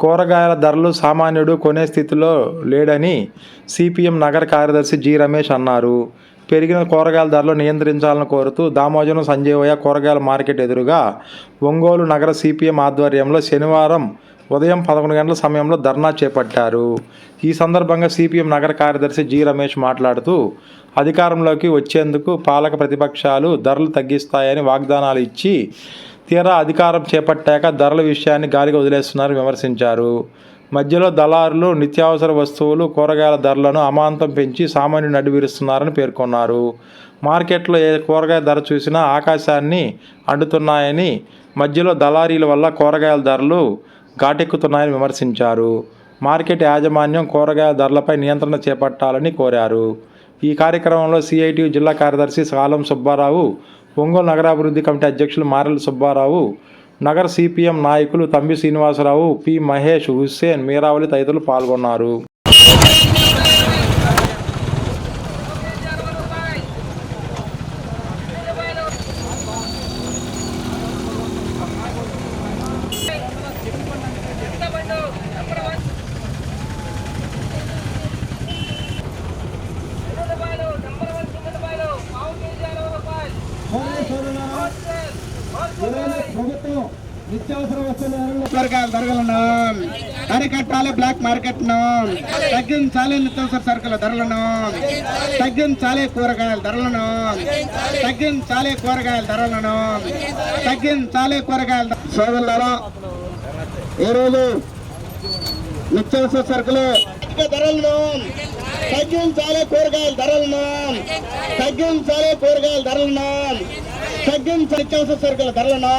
కూరగాయల ధరలు సామాన్యుడు కొనే స్థితిలో లేడని సిపిఎం నగర కార్యదర్శి జి రమేష్ అన్నారు. పెరిగిన కూరగాయల ధరలు నియంత్రించాలని కోరుతూ దామోజనం సంజీవయ్య కూరగాయల మార్కెట్ ఎదురుగా ఒంగోలు నగర సిపిఎం ఆధ్వర్యంలో శనివారం ఉదయం పదకొండు గంటల సమయంలో ధర్నా చేపట్టారు. ఈ సందర్భంగా సిపిఎం నగర కార్యదర్శి జి రమేష్ మాట్లాడుతూ అధికారంలోకి వచ్చేందుకు పాలక ప్రతిపక్షాలు ధరలు తగ్గిస్తాయని వాగ్దానాలు ఇచ్చి తీరా అధికారం చేపట్టాక ధరల విషయాన్ని గాలికి వదిలేస్తున్నారని విమర్శించారు. మధ్యలో దళారులు నిత్యావసర వస్తువులు కూరగాయల ధరలను అమాంతం పెంచి సామాన్యుడు అడ్డువీరుస్తున్నారని పేర్కొన్నారు. మార్కెట్లో ఏ కూరగాయ ధర చూసినా ఆకాశాన్ని అంటుతున్నాయని మధ్యలో దళారీల వల్ల కూరగాయల ధరలు ఘాటెక్కుతున్నాయని విమర్శించారు. మార్కెట్ యాజమాన్యం కూరగాయల ధరలపై నియంత్రణ చేపట్టాలని కోరారు. ఈ కార్యక్రమంలో సిఐటియు జిల్లా కార్యదర్శి సాలం సుబ్బారావు ఒంగోలు నగరాభివృద్ధి కమిటీ అధ్యక్షులు మారెల సుబ్బారావు నగర సిపిఎం నాయకులు తంబి శ్రీనివాసరావు పి మహేష్ హుస్సేన్ మీరావళి తదితరులు పాల్గొన్నారు. ప్రభుత్వం నిత్యావసర వస్తువుల ధరలను అరికట్టాలి బ్లాక్ మార్కెట్ను. తగ్గించాలి నిత్యావసర సరుకుల ధరలను. తగ్గించాలి కూరగాయల ధరలను. తగ్గించాలి కూరగాయల ధరలను. తగ్గించాలి కూరగాయల సోదరులారా ఈరోజు నిత్యావసర సరుకులు ధరలను. తగ్గించాలి కూరగాయల ధరలను. తగ్గించాలి కూరగాయల ధరలను. తగ్గించాలి నిత్యావసర సరుకుల ధరలను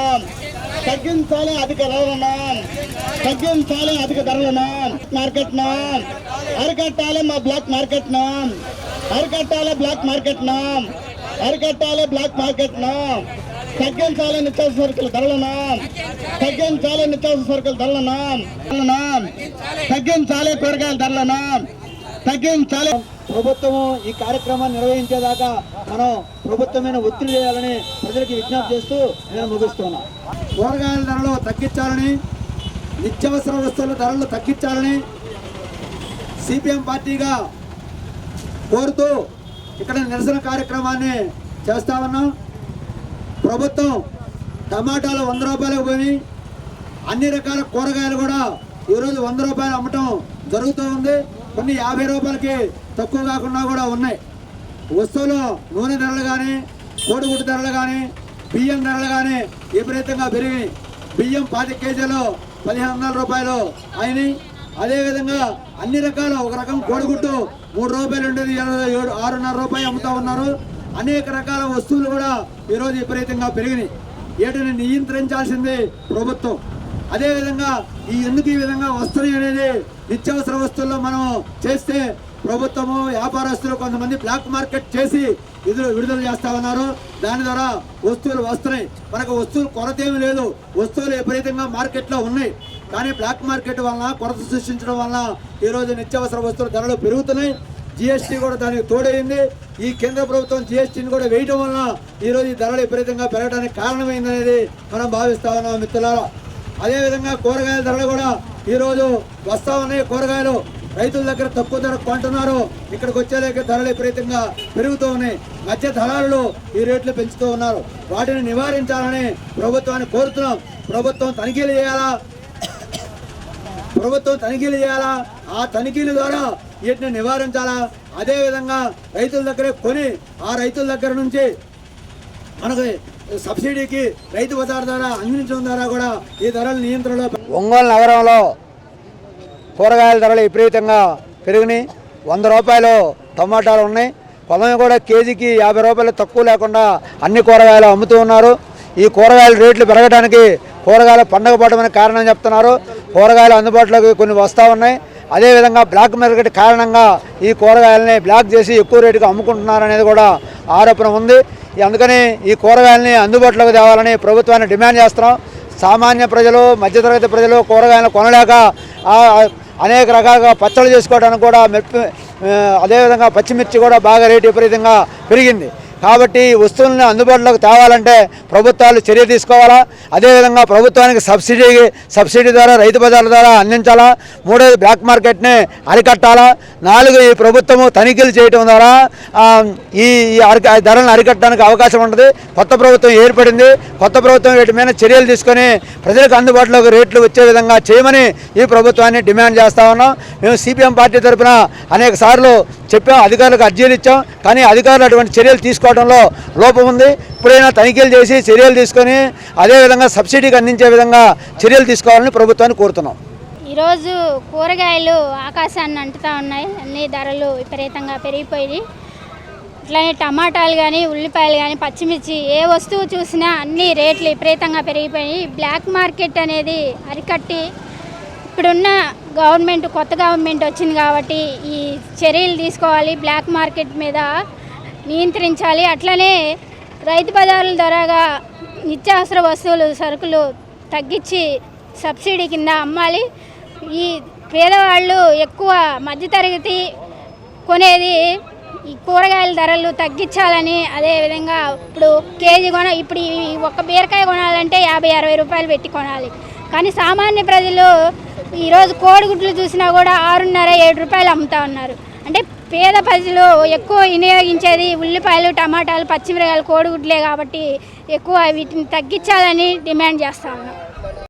తగ్గించాలి అధిక ధరలను తగ్గించాలి అధిక ధరలను మార్కెట్ను అరికట్టాలి మా బ్లాక్ మార్కెట్ను అరికట్టాలి బ్లాక్ మార్కెట్ను అరికట్టాలి బ్లాక్ మార్కెట్ను తగ్గించాలి నిత్యావసర సరుకుల ధరలను తగ్గించాలి నిత్యావసర సరుకుల ధరలను ధరలను తగ్గించాలి కూరగాయల ధరలను తగ్గించాలి ప్రభుత్వము ఈ కార్యక్రమాన్ని నిర్వహించేదాకా మనం ప్రభుత్వమైన ఒత్తిడి చేయాలని ప్రజలకి విజ్ఞప్తి చేస్తూ నేను ముగిస్తున్నా. కూరగాయల ధరలు తగ్గించాలని నిత్యావసర వస్తువుల ధరలు తగ్గించాలని సిపిఎం పార్టీగా కోరుతూ ఇక్కడ నిరసన కార్యక్రమాన్ని చేస్తా ఉన్నాం. ప్రభుత్వం టమాటాలు వంద రూపాయలకు పోయి అన్ని రకాల కూరగాయలు కూడా ఈరోజు వంద రూపాయలు అమ్మటం జరుగుతూ ఉంది. కొన్ని యాభై రూపాయలకి తక్కువ కాకుండా కూడా ఉన్నాయి. వస్తువులు నూనె ధరలు కానీ కోడిగుడ్డు ధరలు కానీ బియ్యం ధరలు కానీ విపరీతంగా పెరిగి బియ్యం పాతి కేజీలు పదిహేను వందల రూపాయలు అయినాయి. అదేవిధంగా అన్ని రకాల ఒక రకం కోడిగుడ్డు మూడు రూపాయలు ఉండేది ఏడు ఆరున్నర రూపాయలు అమ్ముతూ ఉన్నారు. అనేక రకాల వస్తువులు కూడా ఈరోజు విపరీతంగా పెరిగినాయి. వీటిని నియంత్రించాల్సింది ప్రభుత్వం. అదేవిధంగా ఈ ఎందుకు ఈ విధంగా వస్తున్నాయి అనేది నిత్యావసర వస్తువుల్లో మనం చేస్తే ప్రభుత్వము వ్యాపారస్తులు కొంతమంది బ్లాక్ మార్కెట్ చేసి విధులు విడుదల చేస్తా ఉన్నారు. దాని ద్వారా వస్తువులు వస్తున్నాయి. మనకు వస్తువులు కొరత ఏమీ లేదు. వస్తువులు విపరీతంగా మార్కెట్లో ఉన్నాయి. కానీ బ్లాక్ మార్కెట్ వలన కొరత సృష్టించడం వలన ఈరోజు నిత్యావసర వస్తువుల ధరలు పెరుగుతున్నాయి. జిఎస్టీ కూడా దానికి తోడైంది ఈ కేంద్ర ప్రభుత్వం జిఎస్టీని కూడా వేయడం వలన ఈరోజు ఈ ధరలు విపరీతంగా పెరగడానికి కారణమైందనేది మనం భావిస్తా ఉన్నాం మిత్రులారా. అదేవిధంగా కూరగాయల ధరలు కూడా ఈరోజు వస్తా ఉన్నాయి. కూరగాయలు రైతుల దగ్గర తక్కువ ధర కొంటున్నారు. ఇక్కడికి వచ్చేలేక ధరలు విపరీతంగా పెరుగుతూ ఉన్నాయి. మధ్య దళారులు ఈ రేట్లు పెంచుతూ ఉన్నారు. వాటిని నివారించాలని ప్రభుత్వాన్ని కోరుతున్నాం. ప్రభుత్వం తనిఖీలు చేయాలా? ప్రభుత్వం తనిఖీలు చేయాలా? ఆ తనిఖీల ద్వారా వీటిని నివారించాలా? అదేవిధంగా రైతుల దగ్గరే కొని ఆ రైతుల దగ్గర నుంచి మనకి సబ్సిడీకి రైతు బజార్ ద్వారా అందించడం ద్వారా కూడా ఈ ధరల నియంత్రణలో ఒంగోలు నగరంలో కూరగాయల ధరలు విపరీతంగా పెరిగినాయి. వంద రూపాయలు టమాటాలు ఉన్నాయి. పొలం కూడా కేజీకి యాభై రూపాయలు తక్కువ లేకుండా అన్ని కూరగాయలు అమ్ముతూ ఉన్నారు. ఈ కూరగాయల రేట్లు పెరగడానికి కూరగాయలు పండగ పడమని కారణం చెప్తున్నారు. కూరగాయలు అందుబాటులోకి కొన్ని వస్తూ ఉన్నాయి. అదేవిధంగా బ్లాక్ మార్కెట్ కారణంగా ఈ కూరగాయలని బ్లాక్ చేసి ఎక్కువ రేటుకి అమ్ముకుంటున్నారు అనేది కూడా ఆరోపణ ఉంది. అందుకని ఈ కూరగాయలని అందుబాటులోకి తేవాలని ప్రభుత్వాన్ని డిమాండ్ చేస్తున్నాం. సామాన్య ప్రజలు మధ్యతరగతి ప్రజలు కూరగాయలు కొనలేక అనేక రకాలుగా పచ్చళ్ళు చేసుకోవడానికి కూడా మెప్పి అదేవిధంగా పచ్చిమిర్చి కూడా బాగా రేటు విపరీతంగా పెరిగింది. కాబట్టి ఈ వస్తువులను అందుబాటులోకి తేవాలంటే ప్రభుత్వాలు చర్య తీసుకోవాలా? అదేవిధంగా ప్రభుత్వానికి సబ్సిడీ సబ్సిడీ ద్వారా రైతు బజార్ల ద్వారా అందించాలా? మూడోది బ్లాక్ మార్కెట్ని అరికట్టాలా? నాలుగు ఈ ప్రభుత్వము తనిఖీలు చేయటం ద్వారా ఈ అరిక ధరలను అరికట్టడానికి అవకాశం ఉంటుంది కొత్త ప్రభుత్వం ఏర్పడింది. కొత్త ప్రభుత్వం వీటి మీద చర్యలు తీసుకొని ప్రజలకు అందుబాటులోకి రేట్లు వచ్చే విధంగా చేయమని ఈ ప్రభుత్వాన్ని డిమాండ్ చేస్తా ఉన్నాం. మేము సిపిఎం పార్టీ తరఫున అనేక సార్లు చెప్పాం అధికారులకు అర్జీలు ఇచ్చాం. కానీ అధికారులు అటువంటి చర్యలు తీసుకోవడంలో లోపం ఉంది. ఇప్పుడైనా తనిఖీలు చేసి చర్యలు తీసుకొని అదేవిధంగా సబ్సిడీకి అందించే విధంగా చర్యలు తీసుకోవాలని ప్రభుత్వాన్ని కోరుతున్నాం. ఈరోజు కూరగాయలు ఆకాశాన్ని అంటుతా ఉన్నాయి. అన్ని ధరలు విపరీతంగా పెరిగిపోయి అట్లానే టమాటాలు కానీ ఉల్లిపాయలు కానీ పచ్చిమిర్చి ఏ వస్తువు చూసినా అన్ని రేట్లు విపరీతంగా పెరిగిపోయి బ్లాక్ మార్కెట్ అనేది అరికట్టి ఇప్పుడున్న గవర్నమెంట్ కొత్త గవర్నమెంట్ వచ్చింది కాబట్టి ఈ చర్యలు తీసుకోవాలి. బ్లాక్ మార్కెట్ మీద నియంత్రించాలి. అట్లనే రైతు బజారుల ద్వారాగా నిత్యావసర వస్తువులు సరుకులు తగ్గించి సబ్సిడీ కింద అమ్మాలి. ఈ పేదవాళ్ళు ఎక్కువ మధ్యతరగతి కొనేది ఈ కూరగాయల ధరలు తగ్గించాలని అదేవిధంగా ఇప్పుడు కేజీ కొన ఇప్పుడు ఈ ఒక్క బీరకాయ కొనాలంటే యాభై అరవై రూపాయలు పెట్టి కొనాలి. కానీ సామాన్య ప్రజలు ఈరోజు కోడిగుడ్లు చూసినా కూడా ఆరున్నర ఏడు రూపాయలు అమ్ముతా ఉన్నారు. పేద ప్రజలు ఎక్కువ వినియోగించేది ఉల్లిపాయలు టమాటాలు పచ్చిమిరకాయలు కోడిగుడ్లే కాబట్టి ఎక్కువ వీటిని తగ్గించాలని డిమాండ్ చేస్తా ఉన్నాం.